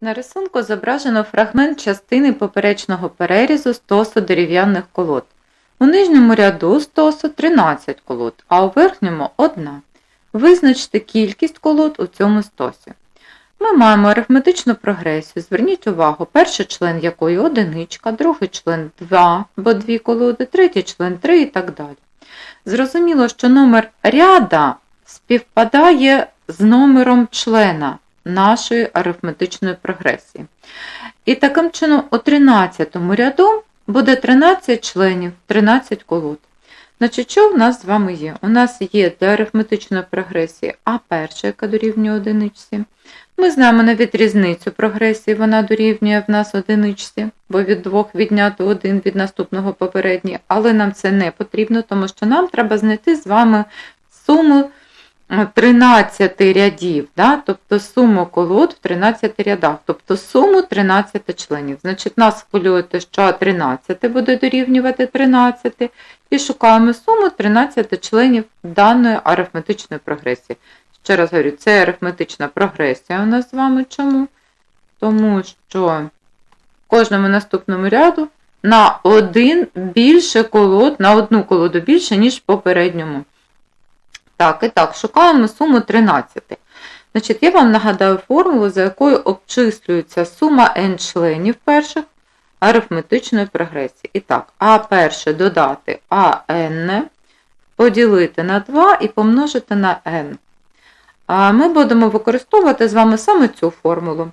На рисунку зображено фрагмент частини поперечного перерізу стосу дерев'яних колод. У нижньому ряду стосу 13 колод, а у верхньому 1. Визначте кількість колод у цьому стосі. Ми маємо арифметичну прогресію. Зверніть увагу, перший член якої одиничка, другий член 2, бо 2 колоди, третій член 3 і так далі. Зрозуміло, що номер ряда співпадає з номером члена нашої арифметичної прогресії. І таким чином у 13 ряду буде 13 членів, 13 колод. Значить, що в нас з вами є? У нас є для арифметичної прогресії А перша, яка дорівнює одиничці. Ми знаємо навіть різницю прогресії, вона дорівнює в нас одиничці, бо від двох відняти один від наступного попередній, але нам це не потрібно, тому що нам треба знайти з вами суму 13 рядів, да? тобто суму колод в 13 рядах, тобто суму 13 членів. Значить, нас хвилює те, що 13 буде дорівнювати 13, і шукаємо суму 13 членів даної арифметичної прогресії. Ще раз говорю, це арифметична прогресія у нас з вами. Чому? Тому що в кожному наступному ряду на один більше колод, на одну колоду більше, ніж в попередньому. Так, і так, шукаємо суму 13. Значить, я вам нагадаю формулу, за якою обчислюється сума n членів перших арифметичної прогресії. І так, а перше додати АН, поділити на 2 і помножити на n. А Ми будемо використовувати з вами саме цю формулу.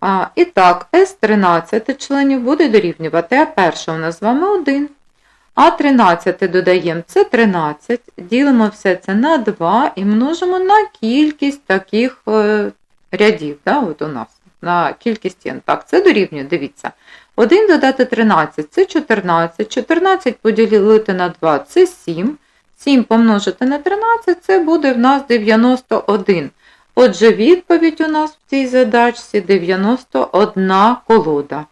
А, І так, s 13 членів буде дорівнювати, а перше у нас з вами 1. А 13 додаємо це 13, ділимо все це на 2 і множимо на кількість таких е, рядів. Да, от у нас, на кількість n. Так, це дорівнює, дивіться. 1 додати 13 це 14, 14 поділити на 2 це 7. 7 помножити на 13 це буде в нас 91. Отже, відповідь у нас в цій задачці 91 колода.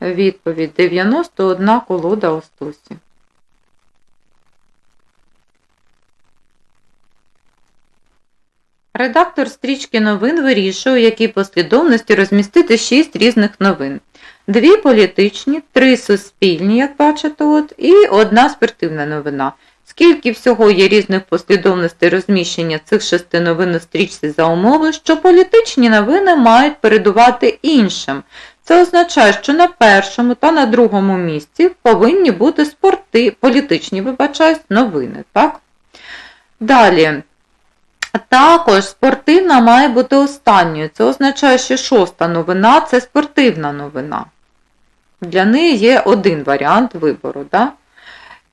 Відповідь 91 колода у стосі. Редактор стрічки новин вирішує, у якій послідовності розмістити 6 різних новин. Дві політичні, три суспільні, як бачите, от, і одна спортивна новина. Скільки всього є різних послідовностей розміщення цих шести новин у стрічці за умови, що політичні новини мають передувати іншим. Це означає, що на першому та на другому місці повинні бути спорти, політичні, вибачаюсь, новини. так? Далі. Також спортивна має бути останньою. Це означає, що шоста новина це спортивна новина. Для неї є один варіант вибору. Да?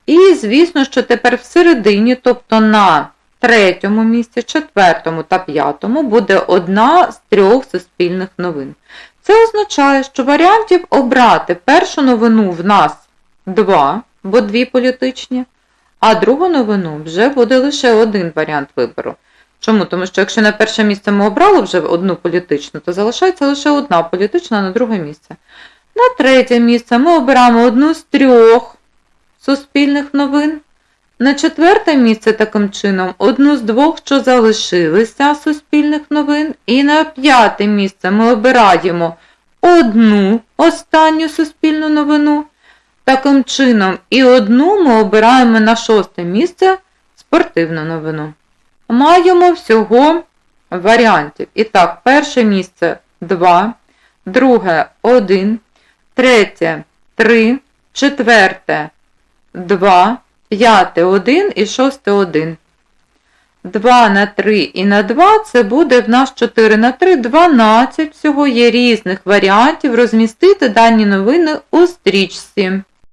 І, звісно, що тепер всередині, тобто на третьому місці, четвертому та п'ятому буде одна з трьох суспільних новин. Це означає, що варіантів обрати першу новину в нас два, бо дві політичні, а другу новину вже буде лише один варіант вибору. Чому? Тому що якщо на перше місце ми обрали вже одну політичну, то залишається лише одна політична на друге місце. На третє місце ми обираємо одну з трьох суспільних новин. На четверте місце таким чином одну з двох, що залишилися суспільних новин. І на п'яте місце ми обираємо одну останню суспільну новину. Таким чином, і одну ми обираємо на шосте місце спортивну новину. Маємо всього варіантів. І так, перше місце 2, друге 1, третє 3, четверте 2, п'яте 1 і шосте 1. 2 на 3 і на 2 це буде в нас 4 на 3, 12. Всього є різних варіантів розмістити дані новини у стрічці.